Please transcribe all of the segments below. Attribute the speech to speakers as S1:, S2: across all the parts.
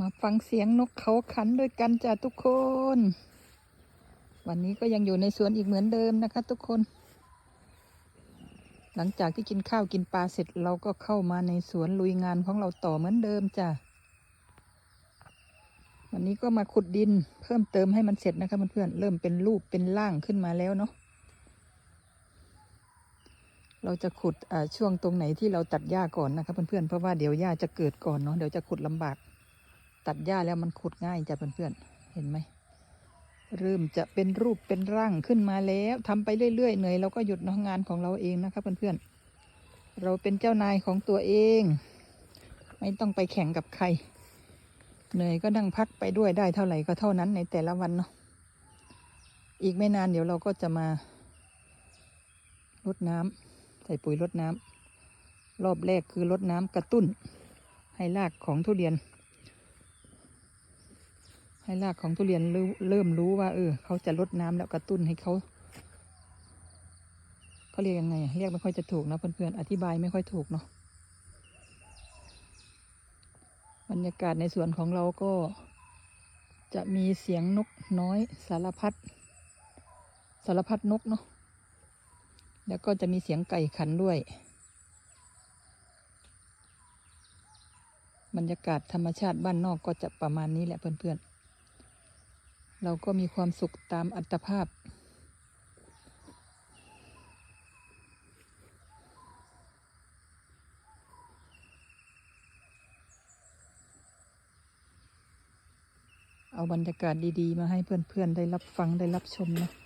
S1: มาฟังเสียงนกเขาขันด้วยกันจ้ะทุกคน วันนี้ก็ยังอยู่ในสวนอีกเหมือนเดิมนะคะ ทุกคน หลังจากที่กินข้าวกินปลาเสร็จเราก็เข้ามาในสวนลุยงานของเราต่อเหมือนเดิมจ้ะ วันนี้ก็มาขุดดินเพิ่มเติมให้มันเสร็จนะคะเพื่อนๆเริ่มเป็นรูปเป็นร่างขึ้นมาแล้วเนาะ เราจะขุดช่วงตรงไหนที่เราตัดหญ้าก่อนนะคะเพื่อนๆเพราะว่าเดี๋ยวหญ้าจะเกิดก่อนเนาะเดี๋ยวจะขุดลำบาก ตัดหญ้าแล้วมันขุดง่ายจ้ะเพื่อนๆ เห็นไหม เริ่มจะเป็นรูปเป็นร่างขึ้นมาแล้วทำไปเรื่อยๆเหนื่อยเราก็หยุดนาะงานของเราเองนะคะเพื่อนๆ เราเป็นเจ้านายของตัวเอง ไม่ต้องไปแข่งกับใคร เหนื่อยก็นั่งพักไปด้วยได้เท่าไหร่ก็เท่านั้นในแต่ละวันเนาะ อีกไม่นานเดี๋ยวเราก็จะมารดน้ำใส่ปุ๋ยรดน้ำรอบแรกคือรดน้ำกระตุ้น ให้รากของทุเรียน ให้รากของทุเรียนเริ่มรู้ว่า เออ เขาจะลดน้ำแล้วกระตุ้นให้เขาเขาเรียกยังไง เรียกไม่ค่อยจะถูกนะเพื่อนๆอธิบายไม่ค่อยถูกเนาะบรรยากาศในสวนของเราก็ จะมีเสียงนกน้อยสารพัดสารพัดนกเนาะแล้วก็จะมีเสียงไก่ขันด้วย บรรยากาศธรรมชาติบ้านนอกก็จะประมาณนี้แหละเพื่อนๆ เราก็มีความสุขตามอัตภาพ เอาบรรยากาศดี ๆ มาให้เพื่อน ๆ ได้รับฟังได้รับชมนะ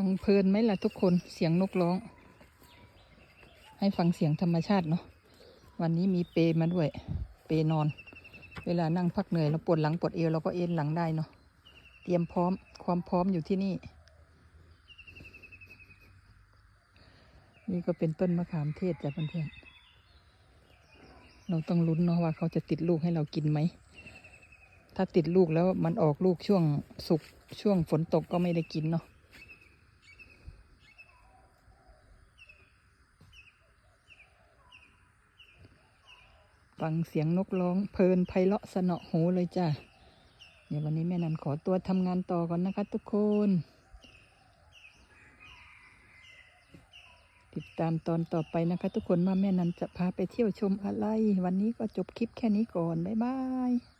S1: ฟังเพลินไหมล่ะทุกคนเสียงนกร้อง ให้ฟังเสียงธรรมชาติเนาะวันนี้มีเปมาด้วย เปนอน เวลานั่งพักเหนื่อยเราปวดหลังปวดเอวเราก็เอ็นหลังได้เนาะเตรียมพร้อมความพร้อมอยู่ที่นี่ นี่ก็เป็นต้นมะขามเทศจ้ะเพื่อนๆเราต้องลุ้นเนาะว่าเขาจะติดลูกให้เรากินไหมถ้าติดลูกแล้วมันออกลูกช่วงสุกช่วงฝนตกก็ไม่ได้กินเนาะ ฟังเสียงนกร้องเพลินไพเราะสนอหูเลยจ้ะ เดี๋ยววันนี้แม่นันขอตัวทำงานต่อก่อนนะคะทุกคน ติดตามตอนต่อไปนะคะทุกคนว่าแม่นันจะพาไปเที่ยวชมอะไร วันนี้ก็จบคลิปแค่นี้ก่อน บ๊ายบาย